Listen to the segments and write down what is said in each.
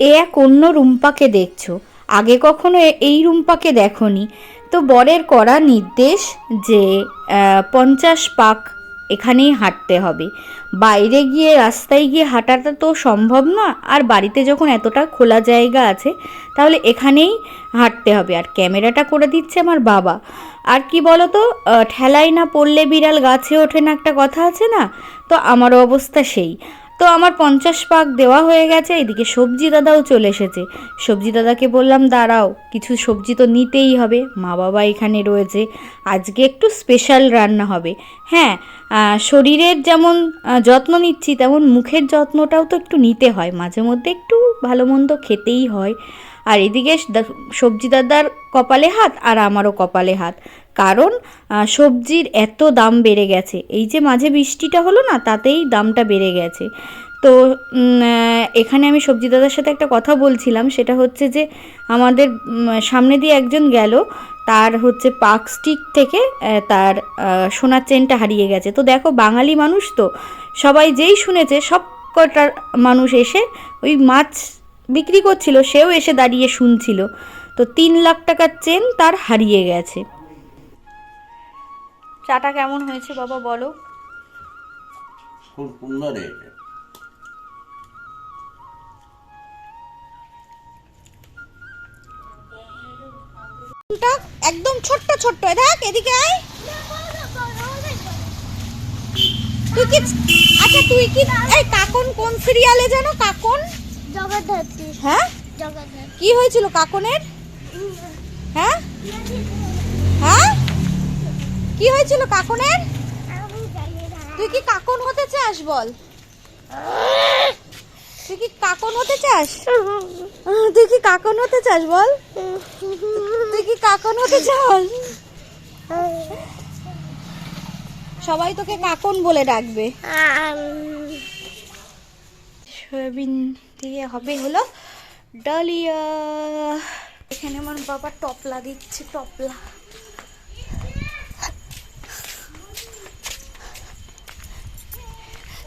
এ এক অন্য রুম্পাকে দেখছ। আগে কখনো এই রুম্পাকে দেখনি। তো বরের করা নির্দেশ যে পঞ্চাশ পাক এখানেই হাঁটতে হবে। বাইরে গিয়ে, রাস্তায় গিয়ে হাঁটাটা তো সম্ভব না, আর বাড়িতে যখন এতটা খোলা জায়গা আছে, তাহলে এখানেই হাঁটতে হবে। আর ক্যামেরাটা করে দিচ্ছে আমার বাবা। আর কি বলতো ঠেলায় না পড়লে বিড়াল গাছে ওঠে না একটা কথা আছে না? তো আমারও অবস্থা সেই। তো আমার পঞ্চাশ পাক দেওয়া হয়ে গেছে, এদিকে সবজি দাদাও চলে এসেছে। সবজি দাদাকে বললাম, দাঁড়াও, কিছু সবজি তো নিতেই হবে মা বাবা এখানে রয়েছে, আজকে একটু স্পেশাল রান্না হবে। হ্যাঁ শরীরের যেমন যত্ন নিচ্ছি, তেমন মুখের যত্নটাও তো একটু নিতে হয়, মাঝে মধ্যে একটু ভালো মন্দ খেতেই হয়। আর এদিকে সবজি দাদার কপালে হাত, আর আমারও কপালে হাত। কারণ সবজির এত দাম বেড়ে গেছে। এই যে মাঝে বৃষ্টিটা হলো না, তাতেই দামটা বেড়ে গেছে। তো এখানে আমি সবজি দাদার সাথে একটা কথা বলছিলাম, সেটা হচ্ছে যে, আমাদের সামনে দিয়ে একজন গেল, তার হচ্ছে পার্ক স্ট্রিট থেকে তার সোনার চেনটা হারিয়ে গেছে। তো দেখো, বাঙালি মানুষ তো, সবাই যেই শুনেছে, সব কটার মানুষ এসে ওই মাছ বিক্রি করছিল, সেও এসে দাঁড়িয়ে শুনছিল। তো তিন লাখ টাকার চেন তার হারিয়ে গেছে। চাটা কেমন হয়েছে বাবা বলো? খুব সুন্দর হয়েছে। একদম ছোট্ট ছোট্ট। দেখ এদিকে আয়। তুই কি আচ্ছা তুই কি এই কাকন কোন সিরিয়ালে জানো কাকন? জগদ্ধাত্রী হ্যাঁ? জগদ্ধাত্রী কি হয়েছিল কাকনের? হ্যাঁ? হ্যাঁ? কি হয়েছিল কাকনের? তুই কি কাকন হতে চাস বল? তুই কি কাকন হতে চাস? তুই কি কাকন হতে চাস বল? তুই কি কাকন হতে চাস? সবাই তোকে কাকন বলে ডাকবে। সয়াবিন দিয়ে হবে হলো ডালিয়া। এখানে আমার বাবা টপলা দিচ্ছে টপলা।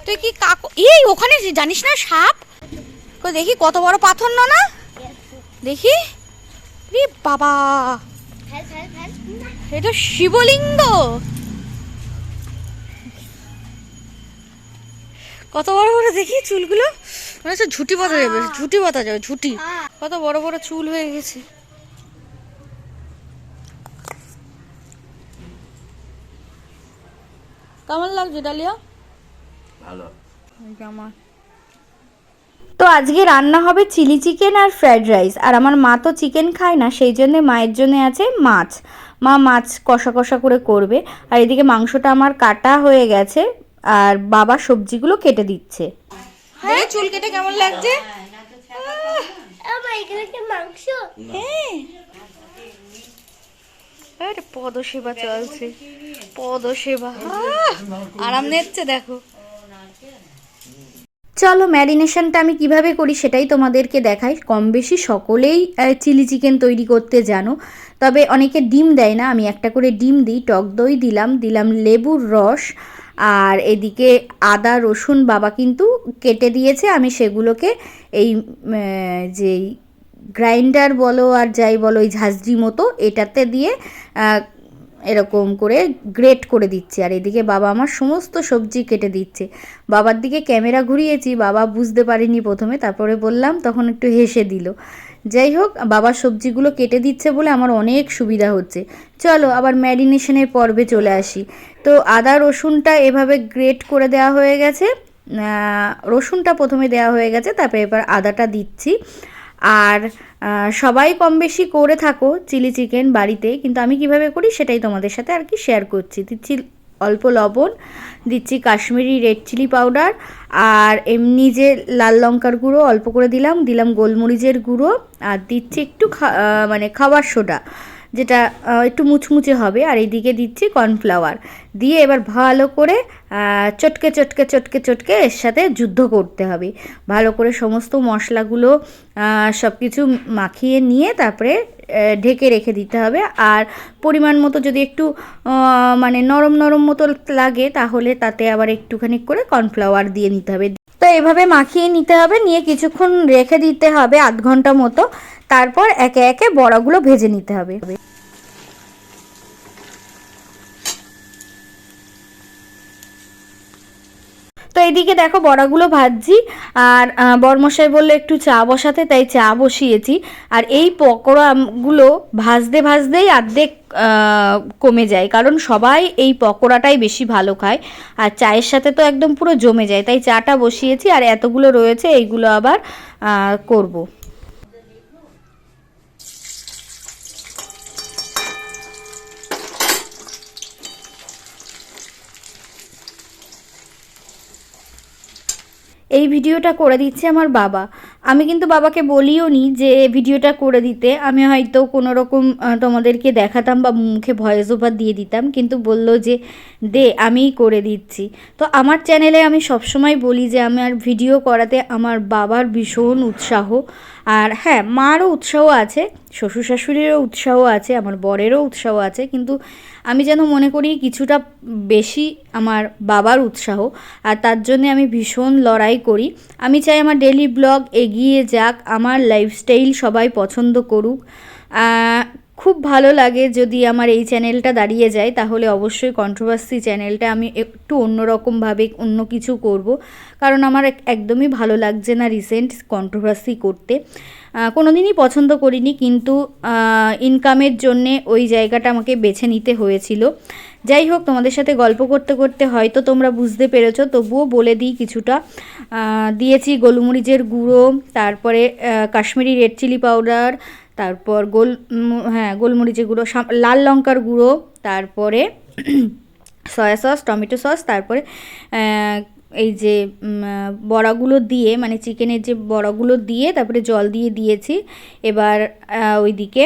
তুই কি কাকু এই ওখানে জানিস না সাপ? দেখি কত বড় পাথর না না? দেখি। রে বাবা। এটা শিবলিঙ্গ। কত বড় বড় দেখি চুলগুলো? মনে হচ্ছে ঝুটি পাতা যাবে ঝুটি পাতা যাবে ঝুটি। কত বড় বড় চুল হয়ে গেছে। কেমন লাগছে ডালিয়া? ভালো। আমার। তো আজকে রান্না হবে চিলি চিকেন আর ফ্রাইড রাইস। আর আমার মা তো চিকেন খায় না সেই জন্য মায়ের জন্য আছে মাছ। মা মাছ কষা কষা করে করবে। আর এদিকে মাংসটা আমার কাটা হয়ে গেছে আর বাবা সবজিগুলো কেটে দিচ্ছে। হ্যাঁ? চুল কেটে কেমন লাগছে? মাংস। হ্যাঁ। আরে পদসেবা চলছে পদসেবা। আরাম নিচ্ছে দেখো। চলো ম্যারিনেশনটা আমি কীভাবে করি সেটাই তোমাদেরকে দেখাই। কম বেশি সকলেই চিলি চিকেন তৈরি করতে জানো। তবে অনেকে ডিম দেয় না, আমি একটা করে ডিম দিই, টক দই দিলাম দিলাম লেবুর রস, আর এদিকে আদা, রসুন বাবা কিন্তু কেটে দিয়েছে, আমি সেগুলোকে এই যেই গ্রাইন্ডার বলো আর যাই বলো ওই ঝাঁঝরি মতো এটাতে দিয়ে এরকম করে গ্রেট করে দিচ্ছে। আর এদিকে বাবা আমার সমস্ত সবজি কেটে দিচ্ছে। বাবার দিকে ক্যামেরা ঘুরিয়েছি, বাবা বুঝতে পারেনি প্রথমে, তারপরে বললাম, তখন একটু হেসে দিল। যাই হোক বাবার সবজিগুলো কেটে দিচ্ছে বলে আমার অনেক সুবিধা হচ্ছে। চলো আবার ম্যারিনেশনের পর্বে চলে আসি। তো আদা, রসুনটা এভাবে গ্রেট করে দেওয়া হয়ে গেছে। রসুনটা প্রথমে দেওয়া হয়ে গেছে, তারপরে এবার আদাটা দিচ্ছি। আর সবাই কম বেশি করে থাকো চিলি চিকেন বাড়িতে, কিন্তু আমি কীভাবে করি সেটাই তোমাদের সাথে আর কি শেয়ার করছি। দিচ্ছি অল্প লবণ, দিচ্ছি কাশ্মীরি রেড চিলি পাউডার আর এমনি যে লাল লঙ্কার গুঁড়ো অল্প করে দিলাম দিলাম গোলমরিচের গুঁড়ো, আর দিচ্ছি একটু মানে খাবার সোডা। যেটা একটু মুচমুচে হবে, আর এইদিকে দিচ্ছি কর্নফ্লাওয়ার। দিয়ে এবার ভালো করে চটকে চটকে চটকে চটকে এর সাথে যুদ্ধ করতে হবে। ভালো করে সমস্ত মশলাগুলো সব কিছু মাখিয়ে নিয়ে তারপরে ঢেকে রেখে দিতে হবে। আর পরিমাণ মতো যদি একটু মানে নরম নরম মতো লাগে, তাহলে তাতে আবার একটুখানি করে কর্নফ্লাওয়ার দিয়ে নিতে হবে। এভাবে মাখিয়ে নিতে হবে, নিয়ে কিছুক্ষণ রেখে দিতে হবে আধ ঘণ্টা মতো। তারপর একে একে বড়াগুলো ভেজে নিতে হবে। তো এইদিকে দেখো বড়াগুলো ভাজছি আর বরমশাই বলল একটু চা বসাতে, তাই চা বসিয়েছি। আর এই পকোড়াগুলো ভাজতে ভাজতেই আর্ধেক কমে যায়, কারণ সবাই এই পকোড়াটাই বেশি ভালো খায়। আর চায়ের সাথে তো একদম পুরো জমে যায়, তাই চাটা বসিয়েছি আর এতগুলো রয়েছে, এইগুলো আবার করব। এই ভিডিওটা করে দিচ্ছে আমার বাবা। আমি কিন্তু বাবাকে বলিও নি যে ভিডিওটা করে দিতে। আমি হয়তো কোনো রকম তোমাদেরকে দেখাতাম বা মুখে ভয়েস ওভার দিয়ে দিতাম, কিন্তু বলল যে, দে, আমিই করে দিচ্ছি। তো আমার চ্যানেলে আমি সবসময় বলি যে আমার ভিডিও করাতে আমার বাবার ভীষণ উৎসাহ। আর হ্যাঁ মারও উৎসাহ আছে শ্বশুর শাশুড়িরও উৎসাহ আছে, আমার বরেরও উৎসাহ আছে, কিন্তু আমি যেন মনে করি কিছুটা বেশি আমার বাবার উৎসাহ আর তার জন্যে আমি ভীষণ লড়াই করি। আমি চাই আমার ডেলি ব্লগ এগিয়ে যাক, আমার লাইফস্টাইল সবাই পছন্দ করুক। খুব ভালো লাগে যদি আমার এই চ্যানেলটা দাঁড়িয়ে যায়, তাহলে অবশ্যই কন্ট্রোভার্সি চ্যানেলটা আমি একটু অন্যরকমভাবে অন্য কিছু করব। কারণ আমার এক- একদমই ভালো লাগছে না রিসেন্ট কন্ট্রোভার্সি করতে। কোনো দিনই পছন্দ করিনি, কিন্তু ইনকামের জন্যে ওই জায়গাটা আমাকে বেছে নিতে হয়েছিল। যাই হোক, তোমাদের সাথে গল্প করতে করতে হয়তো তোমরা বুঝতে পেরেছ, তবুও বলে দিই কিছুটা। দিয়েছি গোলমরিচের গুঁড়ো, তারপরে কাশ্মীরি রেড চিলি পাউডার তারপর গোল হ্যাঁ গোলমরিচের গুঁড়ো লাল লঙ্কার গুঁড়ো, তারপরে সয়া সস, টমেটো সস, তারপরে এই যে বড়াগুলো দিয়ে মানে চিকেনের যে বড়াগুলো দিয়ে, তারপরে জল দিয়ে দিয়েছি। এবার ওইদিকে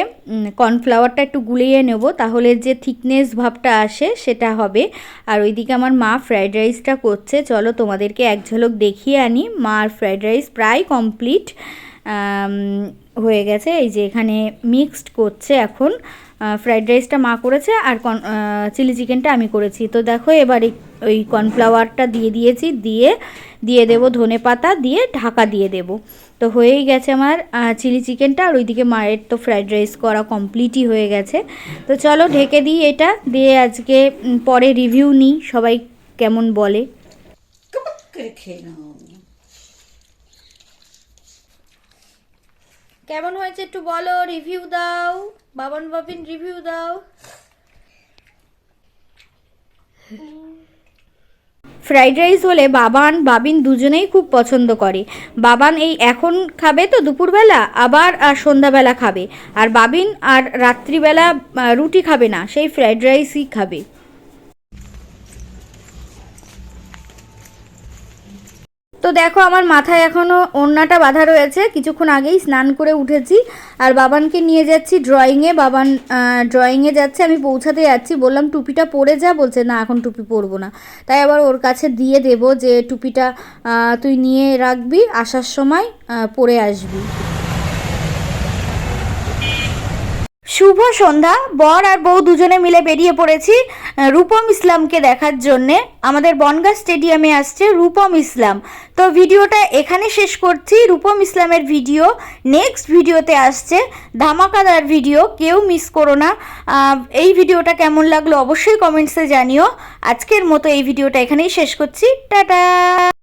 কর্নফ্লাওয়ারটা একটু গুলিয়ে নেব, তাহলে যে থিকনেস ভাবটা আসে, সেটা হবে। আর ওইদিকে আমার মা ফ্রাইড রাইসটা করছে। চলো তোমাদেরকে এক ঝলক দেখিয়ে আনি। মার ফ্রাইড রাইস প্রায় কমপ্লিট। হয়ে গেছে। এই যে এখানে মিক্সড করছে এখন। ফ্রাইড রাইসটা মা করেছে আর কন চিলি চিকেনটা আমি করেছি। তো দেখো এবার ওই কর্নফ্লাওয়ারটা দিয়ে দিয়েছি। দিয়ে দিয়ে দেবো ধনে পাতা, দিয়ে ঢাকা দিয়ে দেব। তো হয়েই গেছে আমার চিলি চিকেনটা আর ওইদিকে মায়ের তো ফ্রাইড রাইস করা কমপ্লিটই হয়ে গেছে। তো চলো ঢেকে দিই এটা। দিয়ে আজকে পরে রিভিউ নিই। সবাই কেমন বলে? খেয়ে নাও। কেমন হয়েছে একটু বলো রিভিউ দাও, বাবন বাবিন রিভিউ দাও। ফ্রাইড রাইস হলে বাবান, বাবিন দুজনেই খুব পছন্দ করে। বাবান এই এখন খাবে তো দুপুরবেলা, আবার আর সন্ধ্যাবেলা খাবে। আর বাবিন আর রাত্রিবেলা রুটি খাবে না, সেই ফ্রাইড রাইসই খাবে। তো দেখো, আমার মাথায় এখনও ওড়নাটা বাঁধা রয়েছে। কিছুক্ষণ আগেই স্নান করে উঠেছি আর বাবানকে নিয়ে যাচ্ছি ড্রয়িংয়ে বাবান ড্রয়িংয়ে যাচ্ছে, আমি পৌঁছাতে যাচ্ছি। বললাম, টুপিটা পরে যা। বলছে, না, এখন টুপি পরবো না। তাই আবার ওর কাছে দিয়ে দেব যে, টুপিটা তুই নিয়ে রাখবি, আসার সময় পরে আসবি। শুভ সন্ধ্যা। বর আর বউ দুজনে মিলে বেরিয়ে পড়েছি রূপম ইসলামকে দেখার জন্যে। আমাদের বনগা স্টেডিয়ামে আসছে রূপম ইসলাম। তো ভিডিওটা এখানে শেষ করছি। রূপম ইসলামের ভিডিও নেক্সট ভিডিওতে আসছে। ধামাকাদার ভিডিও, কেউ মিস করো না। এই ভিডিওটা কেমন লাগল অবশ্যই কমেন্টসে জানিও। আজকের মতো এই ভিডিওটা এখানেই শেষ করছি। টাটা!